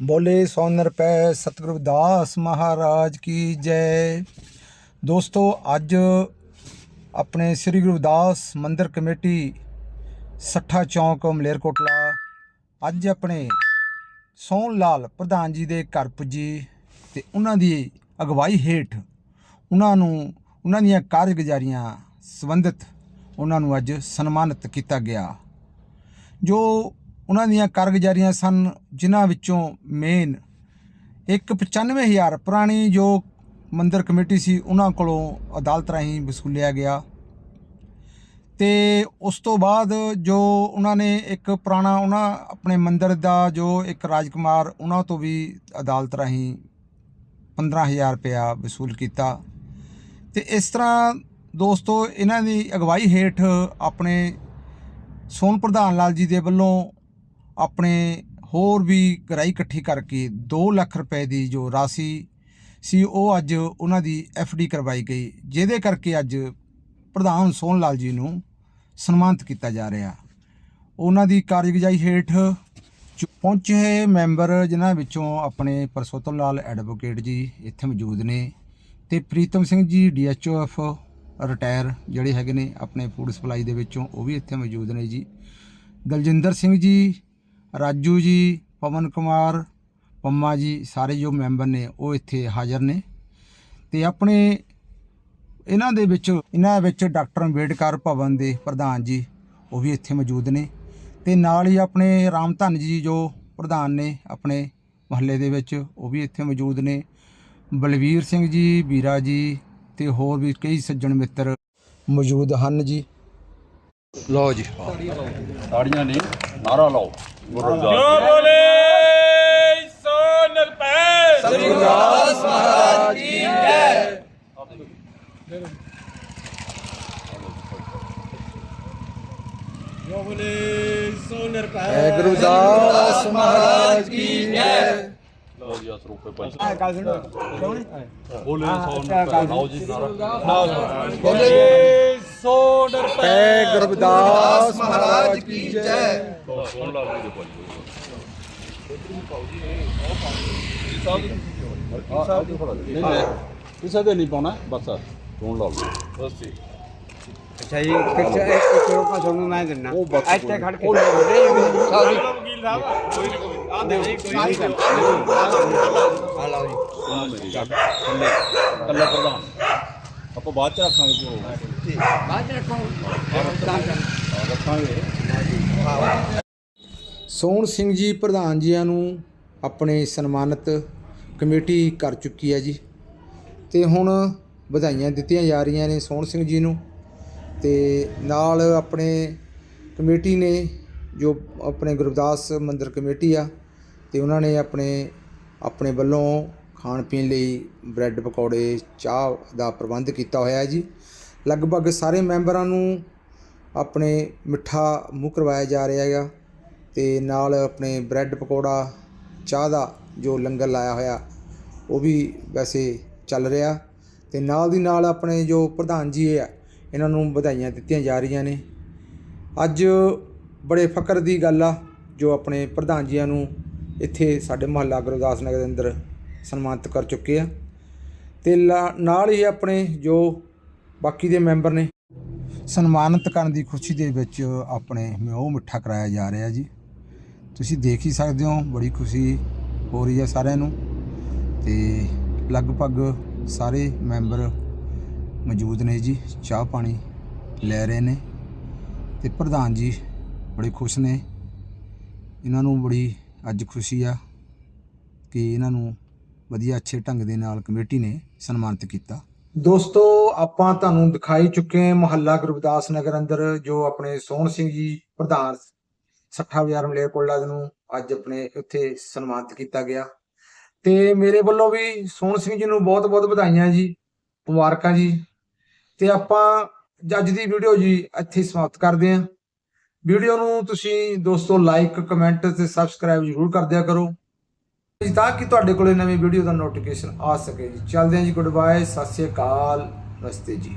ਬੋਲੇ ਸੋਨਰ ਨਿਰਪੈ ਸਤਿਗੁਰੂ ਦਾਸ ਮਹਾਰਾਜ ਕੀ ਜੈ। ਦੋਸਤੋ, ਅੱਜ ਆਪਣੇ ਸ੍ਰੀ ਗੁਰਦਾਸ ਮੰਦਿਰ ਕਮੇਟੀ ਸੱਠਾ ਚੌਂਕ ਮਲੇਰਕੋਟਲਾ ਅੱਜ ਆਪਣੇ ਸੋਹਣ ਲਾਲ ਪ੍ਰਧਾਨ ਜੀ ਦੇ ਘਰ ਪੁੱਜੀ ਤੇ ਉਹਨਾਂ ਦੀ ਅਗਵਾਈ ਹੇਠ ਉਹਨਾਂ ਨੂੰ ਉਹਨਾਂ ਦੀਆਂ ਕਾਰਗੁਜ਼ਾਰੀਆਂ ਸੰਬੰਧਿਤ ਉਹਨਾਂ ਨੂੰ ਅੱਜ ਸਨਮਾਨਿਤ ਕੀਤਾ ਗਿਆ। ਜੋ ਉਹਨਾਂ ਦੀਆਂ ਕਾਰਗੁਜ਼ਾਰੀਆਂ ਸਨ, ਜਿਨ੍ਹਾਂ ਵਿੱਚੋਂ ਮੇਨ ਇੱਕ 95000 ਪੁਰਾਣੀ ਜੋ ਮੰਦਰ ਕਮੇਟੀ ਸੀ, ਉਹਨਾਂ ਕੋਲੋਂ ਅਦਾਲਤ ਰਾਹੀਂ ਵਸੂਲਿਆ ਗਿਆ। ਤੇ ਉਸ ਤੋਂ ਬਾਅਦ ਜੋ ਉਹਨਾਂ ਨੇ ਇੱਕ ਪੁਰਾਣਾ, ਉਹਨਾਂ ਆਪਣੇ ਮੰਦਰ ਦਾ ਜੋ ਇੱਕ ਰਾਜਕੁਮਾਰ, ਉਹਨਾਂ ਤੋਂ ਵੀ ਅਦਾਲਤ ਰਾਹੀਂ 15000 ਰੁਪਇਆ ਵਸੂਲ ਕੀਤਾ। ਤੇ ਇਸ ਤਰ੍ਹਾਂ ਦੋਸਤੋ, ਇਹਨਾਂ ਦੀ ਅਗਵਾਈ ਹੇਠ ਆਪਣੇ ਸੋਨ ਪ੍ਰਧਾਨ ਲਾਲ ਜੀ ਦੇ ਵੱਲੋਂ ਆਪਣੇ ਹੋਰ ਵੀ ਗਰਾਈ ਇਕੱਠੀ ਕਰਕੇ 2 ਲੱਖ ਰੁਪਏ ਦੀ ਜੋ ਰਾਸ਼ੀ ਸੀ, ਉਹ ਅੱਜ ਉਹਨਾਂ ਦੀ ਡੀ ਕਰਵਾਈ ਗਈ, ਜਿਹਦੇ ਕਰਕੇ ਅੱਜ ਪ੍ਰਧਾਨ ਸੋਹਣ ਲਾਲ ਜੀ ਨੂੰ ਸਨਮਾਨਿਤ ਕੀਤਾ ਜਾ ਰਿਹਾ। ਉਹਨਾਂ ਦੀ ਕਾਰਜਗੁਜ਼ਾਰੀ ਹੇਠ ਪਹੁੰਚੇ ਹੋਏ ਮੈਂਬਰ, ਜਿਨ੍ਹਾਂ ਵਿੱਚੋਂ ਆਪਣੇ ਪਰਸੋਤਮ ਲਾਲ ਐਡਵੋਕੇਟ ਜੀ ਇੱਥੇ ਮੌਜੂਦ ਨੇ ਤੇ ਪ੍ਰੀਤਮ ਸਿੰਘ ਜੀ ਡੀਐਚਓਐਫ ਰਿਟਾਇਰ ਜਿਹੜੇ ਹੈਗੇ ਨੇ ਆਪਣੇ ਫੂਡ ਸਪਲਾਈ ਦੇ ਵਿੱਚੋਂ, ਉਹ ਵੀ ਇੱਥੇ ਮੌਜੂਦ ਨੇ ਜੀ। ਦਲਜਿੰਦਰ ਸਿੰਘ ਜੀ ਰਾਜੂ ਜੀ, ਪਵਨ ਕੁਮਾਰ, ਪੰਮਾ ਜੀ, ਸਾਰੇ ਜੋ ਮੈਂਬਰ ਨੇ, ਉਹ ਇੱਥੇ ਹਾਜ਼ਰ ਨੇ। ਤੇ ਆਪਣੇ ਇਹਨਾਂ ਦੇ ਵਿੱਚ, ਇਹਨਾਂ ਵਿੱਚ ਡਾਕਟਰ ਅੰਬੇਡਕਰ ਭਵਨ ਦੇ ਪ੍ਰਧਾਨ ਜੀ, ਉਹ ਵੀ ਇੱਥੇ ਮੌਜੂਦ ਨੇ। ਤੇ ਨਾਲ ਹੀ ਆਪਣੇ ਰਾਮਧਨ ਜੀ, ਜੋ ਪ੍ਰਧਾਨ ਨੇ ਆਪਣੇ ਮਹੱਲੇ ਦੇ ਵਿੱਚ, ਉਹ ਵੀ ਇੱਥੇ ਮੌਜੂਦ ਨੇ। ਬਲਵੀਰ ਸਿੰਘ ਜੀ, ਵੀਰਾ ਜੀ, ਤੇ ਹੋਰ ਵੀ ਕਈ ਸੱਜਣ ਮਿੱਤਰ ਮੌਜੂਦ ਹਨ ਜੀ। ਲਓ ਜੀ। ਤਾੜੀਆਂ ਨੇ ਨਾਰਾ ਲਾਓ। ਗੁਰਦਾਸ ਜੋ। ਬੋਲੇ ਸੋ ਨਿਰਪੈ ਸਤਿਗੁਰਦਾਸ ਮਹਾਰਾਜ ਕੀ ਜੈ। ਜੋ ਬੋਲੇ ਸੋ ਨਿਰਪੈ ਐ ਗੁਰਦਾਸ ਮਹਾਰਾਜ ਕੀ ਜੈ। ਲਓ ਜੀ ਅਸ ਰੁਪਏ ਪੈਸੇ ਬੋਲੇ ਸੋ ਲਾਓ ਜੀ ਨਾਰਾ ਬੋਲੇ ਸੋ ਨਿਰਪੈ ਗੁਰਦਾਸ ਮਹਾਰਾਜ ਕੀ ਜੈ। ਸੁਣ ਲਾ ਜੀ। ਦੇ ਭਾਈ ਕਿਸੇ ਦੇ ਨਹੀਂ ਪਾਉਣਾ ਬਸ ਸੁਣ ਲਾ ਬਸ ਠੀਕ ਅੱਛਾ ਜੀ ਪਿੱਛੇ ਇੱਕ ਰੁਪਾ ਤੁਹਾਨੂੰ ਮੈਂ ਦਿੰਨਾ ਉਹ ਬਸ ਇੱਥੇ ਖੜ ਕੇ ਵਕੀਲ ਸਾਹਿਬ ਕੋਈ ਨਹੀਂ ਕੋਈ ਆ ਦੇ ਜੀ ਕੋਈ ਨਹੀਂ ਆ ਲਓ ਜੀ। ਸੁਣੋ ਮੇਰੀ ਗੱਲ ਥੱਲੇ। ਕੱਲਾ ਪ੍ਰਧਾਨ। ਆਪਾਂ ਬਾਅਦ ਚ ਰੱਖਾਂਗੇ ਜੋ ਬਾਅਦ ਚ ਰੱਖੋ ਰੱਖਾਂਗੇ ਸੋਹਣ ਸਿੰਘ ਜੀ ਪ੍ਰਧਾਨ ਜੀਆਂ ਨੂੰ ਆਪਣੇ ਸਨਮਾਨਿਤ ਕਮੇਟੀ ਕਰ ਚੁੱਕੀ ਹੈ ਜੀ। ਤੇ ਹੁਣ ਵਧਾਈਆਂ ਦਿੱਤੀਆਂ ਜਾ ਰਹੀਆਂ ਨੇ ਸੋਹਣ ਸਿੰਘ ਜੀ ਨੂੰ। ਤੇ ਨਾਲ ਆਪਣੇ ਕਮੇਟੀ ਨੇ ਜੋ ਆਪਣੇ ਗੁਰਦਾਸ ਮੰਦਿਰ ਕਮੇਟੀ ਆ, ਤੇ ਉਹਨਾਂ ਨੇ ਆਪਣੇ ਆਪਣੇ ਵੱਲੋਂ ਖਾਣ ਪੀਣ ਲਈ ਬ੍ਰੈਡ ਪਕੌੜੇ, ਚਾਹ ਦਾ ਪ੍ਰਬੰਧ ਕੀਤਾ ਹੋਇਆ ਹੈ ਜੀ। ਲਗਭਗ ਸਾਰੇ ਮੈਂਬਰਾਂ ਨੂੰ ਆਪਣੇ ਮਿੱਠਾ ਮੂੰਹ ਕਰਵਾਇਆ ਜਾ ਰਿਹਾ ਹੈਗਾ ਤੇ ਨਾਲ ਆਪਣੇ ਬ੍ਰੈਡ ਪਕੌੜਾ, ਚਾਹ ਦਾ ਜੋ ਲੰਗਰ ਲਾਇਆ ਹੋਇਆ, ਉਹ ਵੀ ਵੈਸੇ ਚੱਲ ਰਿਹਾ ਤੇ ਨਾਲ ਦੀ ਨਾਲ ਆਪਣੇ ਜੋ ਪ੍ਰਧਾਨ ਜੀ ਆ ਇਹਨਾਂ ਨੂੰ ਵਧਾਈਆਂ ਦਿੱਤੀਆਂ ਜਾ ਰਹੀਆਂ ਨੇ। ਅੱਜ ਬੜੇ ਫਕਰ ਦੀ ਗੱਲ ਆ ਜੋ ਆਪਣੇ ਪ੍ਰਧਾਨ ਜੀਆਂ ਨੂੰ ਇੱਥੇ ਸਾਡੇ ਮੁਹੱਲਾ ਗੁਰਦਾਸ ਨਗਰ ਦੇ ਅੰਦਰ ਸਨਮਾਨਿਤ ਕਰ ਚੁੱਕੇ ਆ। ਤੇ ਲਾ- ਨਾਲ ਹੀ ਆਪਣੇ ਜੋ ਬਾਕੀ ਦੇ ਮੈਂਬਰ ਨੇ, ਸਨਮਾਨਿਤ ਕਰਨ ਦੀ ਖੁਸ਼ੀ ਦੇ ਵਿੱਚ ਆਪਣੇ ਮਿਓ ਮਿੱਠਾ ਕਰਾਇਆ ਜਾ ਰਿਹਾ ਜੀ। ਤੁਸੀਂ ਦੇਖ ਹੀ ਸਕਦੇ ਹੋ, ਬੜੀ ਖੁਸ਼ੀ ਹੋ ਰਹੀ ਹੈ ਸਾਰਿਆਂ ਨੂੰ। ਤੇ ਲਗਭਗ ਸਾਰੇ ਮੈਂਬਰ ਮੌਜੂਦ ਨੇ ਜੀ, ਚਾਹ ਪਾਣੀ ਲੈ ਰਹੇ ਨੇ। ਤੇ ਪ੍ਰਧਾਨ ਜੀ ਬੜੇ ਖੁਸ਼ ਨੇ। ਇਹਨਾਂ ਨੂੰ ਬੜੀ ਅੱਜ ਖੁਸ਼ੀ ਆ ਕਿ ਇਹਨਾਂ ਨੂੰ ਵਧੀਆ, ਅੱਛੇ ਢੰਗ ਦੇ ਨਾਲ ਕਮੇਟੀ ਨੇ ਸਨਮਾਨਿਤ ਕੀਤਾ। ਦੋਸਤੋ, ਆਪਾਂ ਤੁਹਾਨੂੰ ਦਿਖਾਈ ਚੁੱਕੇ ਹਾਂ ਗੁਰਦਾਸ ਨਗਰ ਅੰਦਰ, ਜੋ ਆਪਣੇ ਸੋਹਣ ਸਿੰਘ ਜੀ ਪ੍ਰਧਾਨ ਸੱਠਾ ਬਾਜ਼ਾਰ ਮਲੇਰਕੋਟਲਾ ਨੂੰ ਅੱਜ ਆਪਣੇ ਉੱਥੇ ਸਨਮਾਨਿਤ ਕੀਤਾ ਗਿਆ। ਤੇ ਮੇਰੇ ਵੱਲੋਂ ਵੀ ਸੋਹਣ ਸਿੰਘ ਜੀ ਨੂੰ ਬਹੁਤ-ਬਹੁਤ ਵਧਾਈਆਂ ਜੀ, ਮੁਬਾਰਕਾਂ ਜੀ। ਤੇ ਆਪਾਂ ਅੱਜ ਦੀ ਵੀਡੀਓ ਜੀ ਇੱਥੇ ਸਮਾਪਤ ਕਰਦੇ ਹਾਂ। ਵੀਡੀਓ ਨੂੰ ਤੁਸੀਂ ਦੋਸਤੋ ਲਾਈਕ ਕਮੈਂਟ ਤੇ ਸਬਸਕ੍ਰਾਈਬ ਜ਼ਰੂਰ ਕਰ ਦਿਆ ਕਰੋ। ਜੀ, ਤਾਂ ਕਿ ਤੁਹਾਡੇ ਕੋਲੇ ਨਵੀਂ ਵੀਡੀਓ ਦਾ ਨੋਟੀਫਿਕੇਸ਼ਨ ਆ ਸਕੇ ਜੀ। ਚੱਲਦੇ ਹਾਂ ਜੀ ਗੁੱਡ ਬਾਏ ਸਤਿ ਸ਼੍ਰੀ ਅਕਾਲ, ਨਮਸਤੇ ਜੀ।